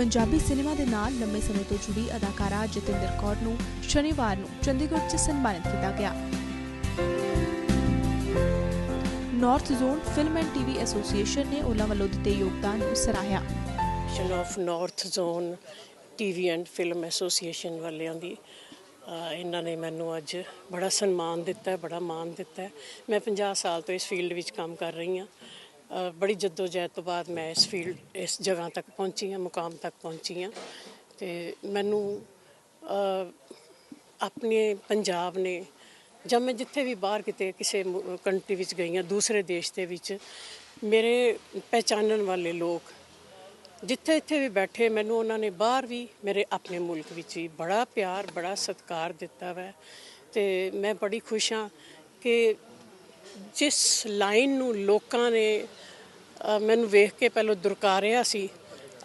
Punjabi cinema ਦੇ ਨਾਲ ਲੰਮੇ ਸਮੇਂ ਤੋਂ ਜੁੜੀ ਅਦਾਕਾਰਾ ਜਤਿੰਦਰ ਕੌਰ ਨੂੰ ਸ਼ਨੀਵਾਰ ਨੂੰ ਚੰਡੀਗੜ੍ਹ 'ਚ ਸਨਮਾਨਿਤ ਕੀਤਾ ਗਿਆ। North Zone Film and TV Association ਨੇ ਉਹਨਾਂ ਵੱਲੋਂ ਦਿੱਤੇ ਯੋਗਦਾਨ ਨੂੰ ਸਰਾਹਿਆ। Association of North Zone TV and Film Association ਵਾਲਿਆਂ ਦੀ ਇਹਨਾਂ ਨੇ ਮੈਨੂੰ ਅੱਜ ਬੜਾ ਸਨਮਾਨ ਦਿੱਤਾ ਹੈ ਬੜਾ ਮਾਣ ਦਿੱਤਾ। ਹੈ ਮੈਂ 50 ਸਾਲ ਤੋਂ ਇਸ ਫੀਲਡ ਵਿੱਚ ਕੰਮ ਕਰ ਰਹੀ ਹਾਂ। ਬੜੀ ਜਦੋਜਹਿਦ ਤੋਂ ਬਾਅਦ ਮੈਂ ਇਸ ਫੀਲਡ, ਇਸ ਜਗ੍ਹਾ ਤੱਕ ਪਹੁੰਚੀ ਹਾਂ, ਮੁਕਾਮ ਤੱਕ ਪਹੁੰਚੀ ਹਾਂ। ਤੇ ਮੈਨੂੰ ਆਪਣੇ ਪੰਜਾਬ ਨੇ ਜਦ ਮੈਂ ਜਿੱਥੇ ਵੀ ਬਾਹਰ ਕਿਤੇ ਕਿਸੇ ਕੰਟਰੀ ਵਿੱਚ ਗਈ ਹਾਂ, ਦੂਸਰੇ ਦੇਸ਼ ਦੇ ਵਿੱਚ, ਮੇਰੇ ਪਹਿਚਾਨਣ ਵਾਲੇ ਲੋਕ ਜਿੱਥੇ ਇੱਥੇ ਵੀ ਬੈਠੇ, ਮੈਨੂੰ ਉਹਨਾਂ ਨੇ ਬਾਹਰ ਵੀ ਮੇਰੇ ਆਪਣੇ ਮੁਲਕ ਵਿੱਚ ਵੀ ਬੜਾ ਪਿਆਰ, ਬੜਾ ਸਤਿਕਾਰ ਦਿੱਤਾ ਵੈ। ਤੇ ਮੈਂ ਬੜੀ ਖੁਸ਼ ਹਾਂ ਕਿ ਜਿਸ ਲਾਈਨ ਨੂੰ ਲੋਕਾਂ ਨੇ ਮੈਨੂੰ ਵੇਖ ਕੇ ਪਹਿਲਾਂ ਦੁਰਕਾਰਿਆ ਸੀ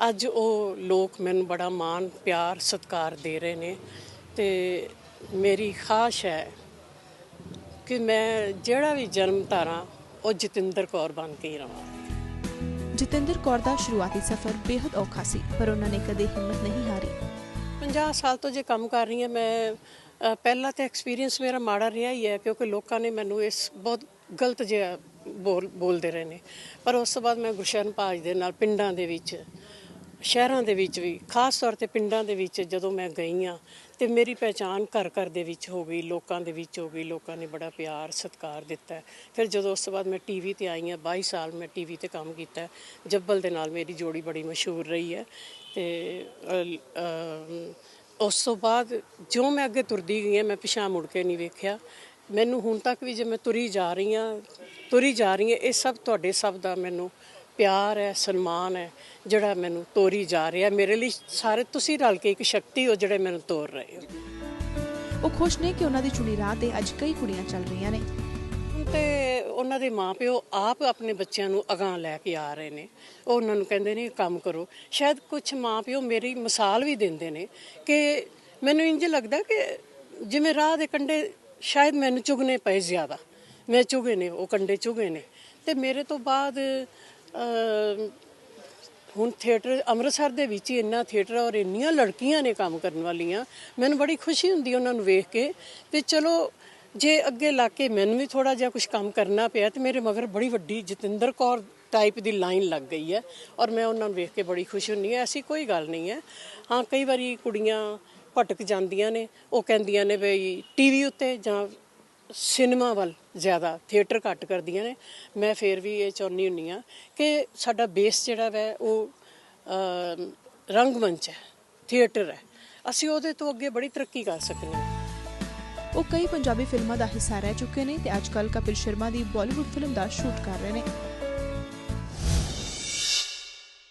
ਅੱਜ ਉਹ ਲੋਕ ਮੈਨੂੰ ਬੜਾ ਮਾਣ ਪਿਆਰ ਸਤਿਕਾਰ ਦੇ ਰਹੇ ਨੇ ਤੇ ਮੇਰੀ ਖਾਸ਼ ਹੈ ਕਿ ਮੈਂ ਜਿਹੜਾ ਵੀ ਜਨਮ ਧਾਰਾਂ ਉਹ ਜਤਿੰਦਰ ਕੌਰ ਬਣ ਕੇ ਹੀ ਰਵਾਂ। ਜਤਿੰਦਰ ਕੌਰ ਦਾ ਸ਼ੁਰੂਆਤੀ ਸਫ਼ਰ ਬੇहद ਔਖਾ ਸੀ ਪਰ ਉਹਨਾਂ ਨੇ ਕਦੇ ਹਿੰਮਤ ਨਹੀਂ ਹਾਰੀ। 50 ਸਾਲ ਤੋਂ ਜੇ ਕੰਮ ਕਰ ਰਹੀ ਹਾਂ ਮੈਂ ਪਹਿਲਾ ਤਾਂ ਐਕਸਪੀਰੀਅੰਸ ਮੇਰਾ ਮਾੜਾ ਰਿਹਾ ਹੀ ਹੈ ਕਿਉਂਕਿ ਲੋਕਾਂ ਨੇ ਮੈਨੂੰ ਇਸ ਬਹੁਤ ਗਲਤ ਜਿਹਾ ਬੋਲ, ਬੋਲਦੇ ਰਹੇ ਨੇ। ਪਰ ਉਸ ਤੋਂ ਬਾਅਦ ਮੈਂ ਗੁਰਸ਼ਰਨ ਭਾਜ ਦੇ ਨਾਲ ਪਿੰਡਾਂ ਦੇ ਵਿੱਚ, ਸ਼ਹਿਰਾਂ ਦੇ ਵਿੱਚ ਵੀ, ਖਾਸ ਤੌਰ ਤੇ ਪਿੰਡਾਂ ਦੇ ਵਿੱਚ ਜਦੋਂ ਮੈਂ ਗਈ ਆ ਤੇ ਮੇਰੀ ਪਹਿਚਾਨ ਘਰ ਘਰ ਦੇ ਵਿੱਚ ਹੋ ਗਈ, ਲੋਕਾਂ ਦੇ ਵਿੱਚ ਹੋ ਗਈ, ਲੋਕਾਂ ਨੇ ਬੜਾ ਪਿਆਰ, ਸਤਿਕਾਰ ਦਿੱਤਾ। ਫਿਰ ਜਦੋਂ ਉਸ ਤੋਂ ਬਾਅਦ ਮੈਂ ਟੀਵੀ ਤੇ ਆਈ ਆ 22 ਸਾਲ ਮੈਂ ਟੀਵੀ ਤੇ ਕੰਮ ਕੀਤਾ। ਜੱਬਲ ਦੇ ਨਾਲ ਮੇਰੀ ਜੋੜੀ ਬੜੀ ਮਸ਼ਹੂਰ ਰਹੀ ਹੈ ਤੇ ਉਸ ਤੋਂ ਬਾਅਦ ਜੋ ਮੈਂ ਅੱਗੇ ਤੁਰਦੀ ਗਈ ਹਾਂ, ਮੈਂ ਪਿਛਾਂ ਮੁੜ ਕੇ ਨਹੀਂ ਵੇਖਿਆ। ਮੈਨੂੰ ਹੁਣ ਤੱਕ ਵੀ ਜੇ ਮੈਂ ਤੁਰੀ ਜਾ ਰਹੀ ਹਾਂ, ਤੁਰੀ ਜਾ ਰਹੀ ਹਾਂ, ਇਹ ਸਭ ਤੁਹਾਡੇ ਸਭ ਦਾ ਮੈਨੂੰ ਪਿਆਰ ਹੈ, ਸਨਮਾਨ ਹੈ, ਜਿਹੜਾ ਮੈਨੂੰ ਤੋਰੀ ਜਾ ਰਿਹਾ। ਮੇਰੇ ਲਈ ਸਾਰੇ ਤੁਸੀਂ ਰਲ ਕੇ ਇੱਕ ਸ਼ਕਤੀ ਹੋ, ਜਿਹੜੇ ਮੈਨੂੰ ਤੋਰ ਰਹੇ ਹੋ। ਉਹ ਖੁਸ਼ ਨੇ ਕਿ ਉਹਨਾਂ ਦੀ ਚੁਣੀ ਰਾਹ ਤੇ ਅੱਜ ਕਈ ਕੁੜੀਆਂ ਚੱਲ ਰਹੀਆਂ ਨੇ। ਤੇ ਉਹਨਾਂ ਦੇ ਮਾਪਿਓ ਆਪ ਆਪਣੇ ਬੱਚਿਆਂ ਨੂੰ ਅਗਾਹ ਲੈ ਕੇ ਆ ਰਹੇ ਨੇ। ਉਹ ਉਹਨਾਂ ਨੂੰ ਕਹਿੰਦੇ ਨੇ, ਕੰਮ ਕਰੋ। ਸ਼ਾਇਦ ਕੁਝ ਮਾਪਿਓ ਮੇਰੀ ਮਿਸਾਲ ਵੀ ਦਿੰਦੇ ਨੇ ਕਿ ਮੈਨੂੰ ਇੰਜ ਲੱਗਦਾ ਕਿ ਜਿਵੇਂ ਰਾਹ ਦੇ ਕੰਢੇ ਸ਼ਾਇਦ ਮੈਨੂੰ ਚੁਗਨੇ ਪਏ ਜ਼ਿਆਦਾ। ਮੈਂ ਚੁਗੇ ਨੇ, ਉਹ ਕੰਢੇ ਚੁਗੇ ਨੇ। ਤੇ ਮੇਰੇ ਤੋਂ ਬਾਅਦ ਹੁਣ ਥੀਏਟਰ ਅੰਮ੍ਰਿਤਸਰ ਦੇ ਵਿੱਚ ਹੀ ਇੰਨਾ ਥੀਏਟਰ ਔਰ ਇੰਨੀਆਂ ਲੜਕੀਆਂ ਨੇ ਕੰਮ ਕਰਨ ਵਾਲੀਆਂ। ਮੈਨੂੰ ਬੜੀ ਖੁਸ਼ੀ ਹੁੰਦੀ ਉਹਨਾਂ ਨੂੰ ਵੇਖ ਕੇ ਤੇ ਚਲੋ ਜੇ ਅੱਗੇ ਲਾ ਕੇ ਮੈਨੂੰ ਵੀ ਥੋੜਾ ਜਿਹਾ ਕੁਝ ਕੰਮ ਕਰਨਾ ਪਿਆ ਤੇ ਮੇਰੇ ਮਗਰ ਬੜੀ ਵੱਡੀ ਜਤਿੰਦਰ ਕੌਰ ਟਾਈਪ ਦੀ ਲਾਈਨ ਲੱਗ ਗਈ ਹੈ ਔਰ ਮੈਂ ਉਹਨਾਂ ਨੂੰ ਵੇਖ ਕੇ ਬੜੀ ਖੁਸ਼ ਹੁੰਨੀ ਹੈ। ਐਸੀ ਕੋਈ ਗੱਲ ਨਹੀਂ ਹੈ। ਹਾਂ ਕਈ ਵਾਰੀ ਕੁੜੀਆਂ ਭਟਕ ਜਾਂਦੀਆਂ ਨੇ ਉਹ ਕਹਿੰਦੀਆਂ ਨੇ ਬਈ ਟੀਵੀ ਉੱਤੇ ਜਾਂ ਸਿਨੇਮਾ ਵੱਲ ਜ਼ਿਆਦਾ ਥੀਏਟਰ ਘੱਟ ਕਰਦੀਆਂ ਨੇ। ਮੈਂ ਫੇਰ ਵੀ ਇਹ ਚਾਹੁੰਦੀ ਹੁੰਨੀ ਆ ਕਿ ਸਾਡਾ ਬੇਸ ਜਿਹੜਾ ਵੈ ਉਹ ਅਮ, ਰੰਗਮੰਚ ਹੈ ਥੀਏਟਰ ਹੈ। ਅਸੀਂ ਉਹਦੇ ਤੋਂ ਅੱਗੇ ਬੜੀ ਤਰੱਕੀ ਕਰ ਸਕਦੇ ਹਾਂ। ਉਹ ਕਈ ਪੰਜਾਬੀ ਫਿਲਮਾਂ ਦਾ ਹਿੱਸਾ ਰਹਿ ਚੁੱਕੇ ਨੇ ਤੇ ਅੱਜਕੱਲ ਕਪਿਲ ਸ਼ਰਮਾ ਦੀ ਬਾਲੀਵੁੱਡ ਫਿਲਮ ਦਾ ਸ਼ੂਟ ਕਰ ਰਹੇ ਨੇ।